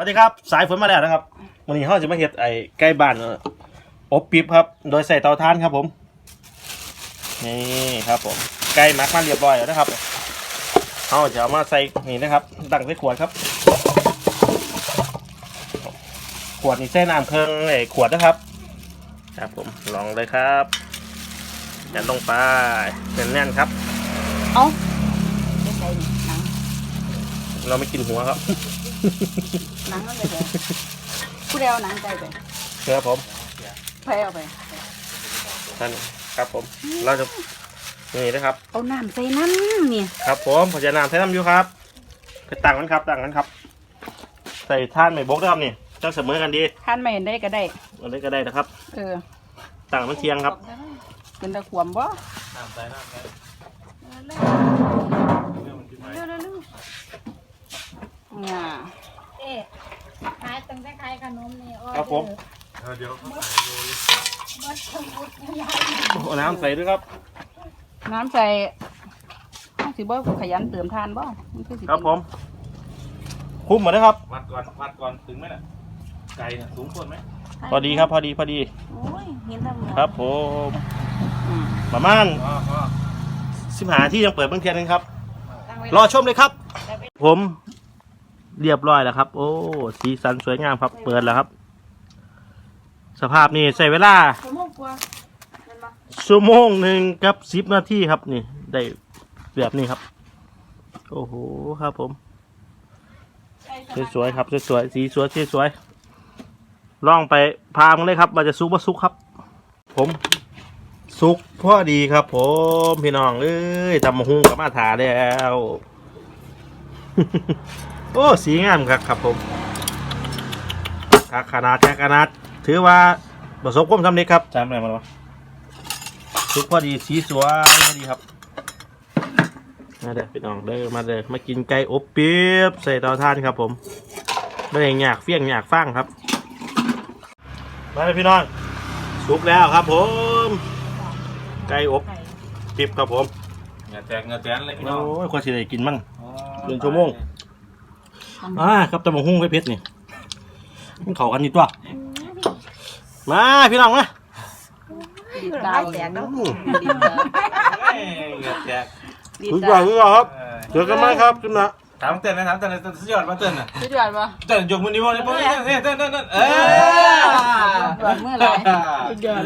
วัสดีครับสายฝนมาแล้วนะครับวันนี้เราจะมาเฮ็ดไอ้ไก่บ้านเอ่ออบปิ๊บครับ โดยใส่เตาถ่านครับผม นี่ครับผมไก่หมักมาเรียบร้อยแล้วนะครับเราจะเอามาใส่นี่นะครับตั้งใส่ขวดครับ ขวดนี่ใส่น้ำเครื่องไอ้ขวดนะครับ ครับผมลองเลยครับยัดลงไปแน่นๆครับ เอาไม่ใส่หนังเราไม่กินหัวครับ หนังเอาไปเลยผู้เดียวหนังใจไปครับผมใครเอาไปท่านครับผม เราจะนี่นะครับ เอาน้ำใส่น้ำเนี่ยครับผมผมจะนำใช้น้ำอยู่ครับไปตั้งกันครับตั้งกันครับ ใส่ท่านไม่บกนะครับนี่เจ้าเสมอกันดีทานไม่เห็นได้ก็ได้อันนี้ก็ได้นะครับ เออตั้งมันเทียงครับเป็นตะขวมบ่น้ำใส่น้ำใส่ อ่าเอ๊ะขายตั้งแต่ขายขนมนี่ครับผมเดี๋ยวบดสมุดยายเอาน้ำใส่ด้วยครับ น้ำใส่ต้องสิบ่ขยันเติมทานบ่มันคือสิครับผม คุ้มหมดนะครับ วัดก่อนวัดก่อนถึงไหมน่ะไก่น่ะสูงคนไหมพอดีครับ พอดีพอดี โอ้ยเห็นทำครับผมอืมประมาณอ๋ออ๋อสิบหาที่ยังเปิดเบางเทียนนึงครับ ตั้งไว้รอชมเลยครับ ผม เรียบร้อยแล้วครับ โอ้สีสันสวยงามครับ เปิดแล้วครับ สภาพนี่ใส่เวลาชั่วโมงกว่าแม่นบ่ชั่วโมงหนึ่งกับสิบนาทีครับนี่ ได้แบบนี้ครับ โอ้โหครับผมสวยๆครับสวยๆสีสวยสวยล่องไปพามกันเลยครับว่าจะซุกว่าซุกครับ ผมซุกพอดีครับ ผมพี่น้องเอ้ยทำมาหุงกับมาถาแล้ว โอ้สีงามครับครับผมครับขนาดแค่ขนาด ถือว่าประสบความสำเร็จครับจำอะไรมาวะซุกพอดีสีสวยพอดีครับมาเด้อพี่น้องเด้อมาเด้อมากินไก่อบเปี๊ยบใส่เตาถ่านครับผมไม่ได้อยากเฟี้ยงอยากฟังครับ มาเลยพี่น้องซุกแล้วครับผม ไก่อบปิ๊บครับผมเหงื่อแตกเหงื่อแตนเลยพี่โอน้อง้ยควรสิได้กินมั่งอ๋อเดือนชั่วโมง อ่าครับตะมงหุ้งเพชรนี่มันเข้ากันนี่ตัว มาพี่น้องมาดีดดาวแตกอืเนาะมดีดดาวเฮ้ยเหงื่อแตกดีดคุณดาก่อวนคุณก่อนครับเออเจอกันไหมครับคุณนะถามเต้นนะถามเต้นนะสุดยอดมาเต้นน่ะสุดยอดบ่เต้นยกมือนิ้วนี่พวกนี้เต้นเต้นเต้นเต้นเออสุดยอดเมื่อไหร่สุดยอด